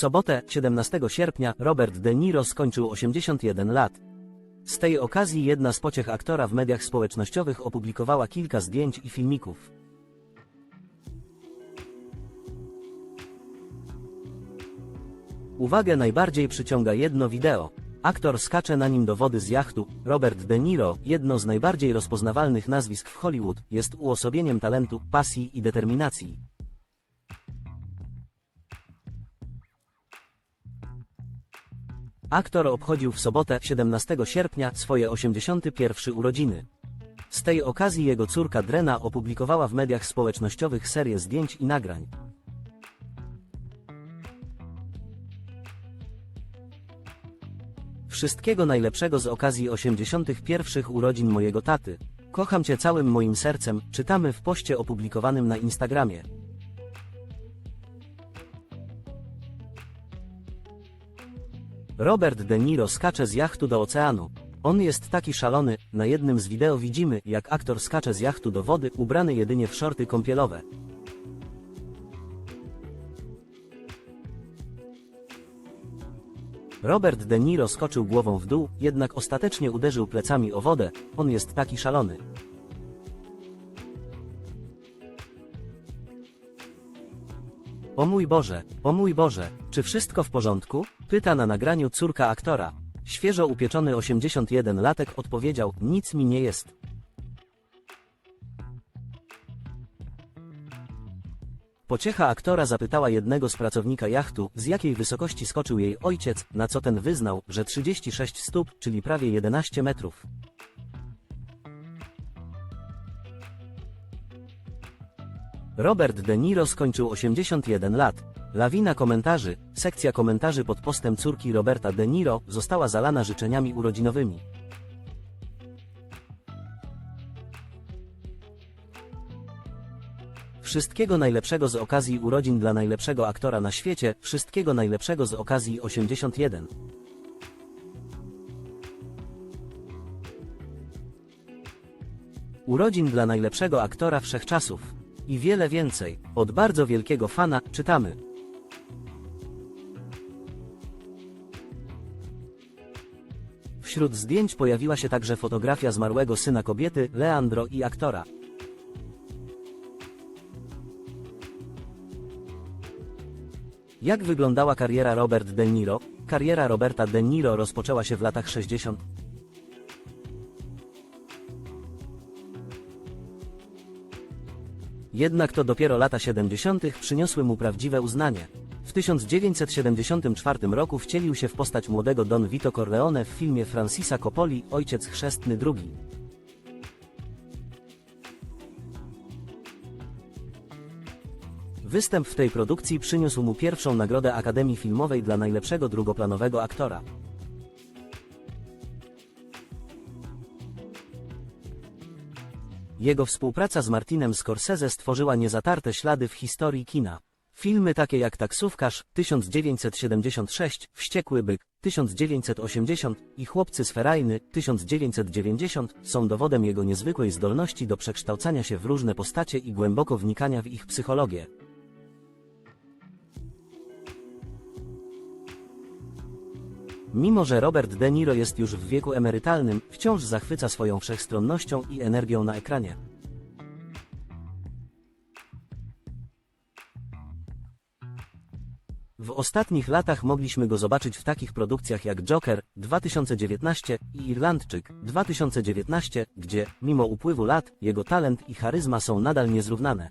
sobotę, 17 sierpnia, Robert De Niro skończył 81 lat. Z tej okazji jedna z pociech aktora w mediach społecznościowych opublikowała kilka zdjęć i filmików. Uwagę najbardziej przyciąga jedno wideo. Aktor skacze na nim do wody z jachtu. Robert De Niro, jedno z najbardziej rozpoznawalnych nazwisk w Hollywood, jest uosobieniem talentu, pasji i determinacji. Aktor obchodził w sobotę, 17 sierpnia, swoje 81 urodziny. Z tej okazji jego córka Drena opublikowała w mediach społecznościowych serię zdjęć i nagrań. Wszystkiego najlepszego z okazji 81 urodzin mojego taty. Kocham cię całym moim sercem, czytamy w poście opublikowanym na Instagramie. Robert De Niro skacze z jachtu do oceanu. On jest taki szalony, na jednym z wideo widzimy, jak aktor skacze z jachtu do wody, ubrany jedynie w szorty kąpielowe. Robert De Niro skoczył głową w dół, jednak ostatecznie uderzył plecami o wodę, on jest taki szalony. O mój Boże, o mój Boże, czy wszystko w porządku? Pyta na nagraniu córka aktora. Świeżo upieczony 81-latek odpowiedział, nic mi nie jest. Pociecha aktora zapytała jednego z pracownika jachtu, z jakiej wysokości skoczył jej ojciec, na co ten wyznał, że 36 stóp, czyli prawie 11 metrów. Robert De Niro skończył 81 lat. Lawina komentarzy, sekcja komentarzy pod postem córki Roberta De Niro została zalana życzeniami urodzinowymi. Wszystkiego najlepszego z okazji urodzin dla najlepszego aktora na świecie, wszystkiego najlepszego z okazji 81. Urodzin dla najlepszego aktora wszechczasów. I wiele więcej. Od bardzo wielkiego fana czytamy. Wśród zdjęć pojawiła się także fotografia zmarłego syna kobiety, Leandro i aktora. Jak wyglądała kariera Robert De Niro? Kariera Roberta De Niro rozpoczęła się w latach 60. Jednak to dopiero lata 70. przyniosły mu prawdziwe uznanie. W 1974 roku wcielił się w postać młodego Don Vito Corleone w filmie Francisa Coppoli Ojciec Chrzestny II. Występ w tej produkcji przyniósł mu pierwszą nagrodę Akademii Filmowej dla najlepszego drugoplanowego aktora. Jego współpraca z Martinem Scorsese stworzyła niezatarte ślady w historii kina. Filmy takie jak Taksówkarz 1976, Wściekły byk 1980 i Chłopcy z Ferajny 1990 są dowodem jego niezwykłej zdolności do przekształcania się w różne postacie i głęboko wnikania w ich psychologię. Mimo, że Robert De Niro jest już w wieku emerytalnym, wciąż zachwyca swoją wszechstronnością i energią na ekranie. W ostatnich latach mogliśmy go zobaczyć w takich produkcjach jak Joker 2019 i Irlandczyk 2019, gdzie, mimo upływu lat, jego talent i charyzma są nadal niezrównane.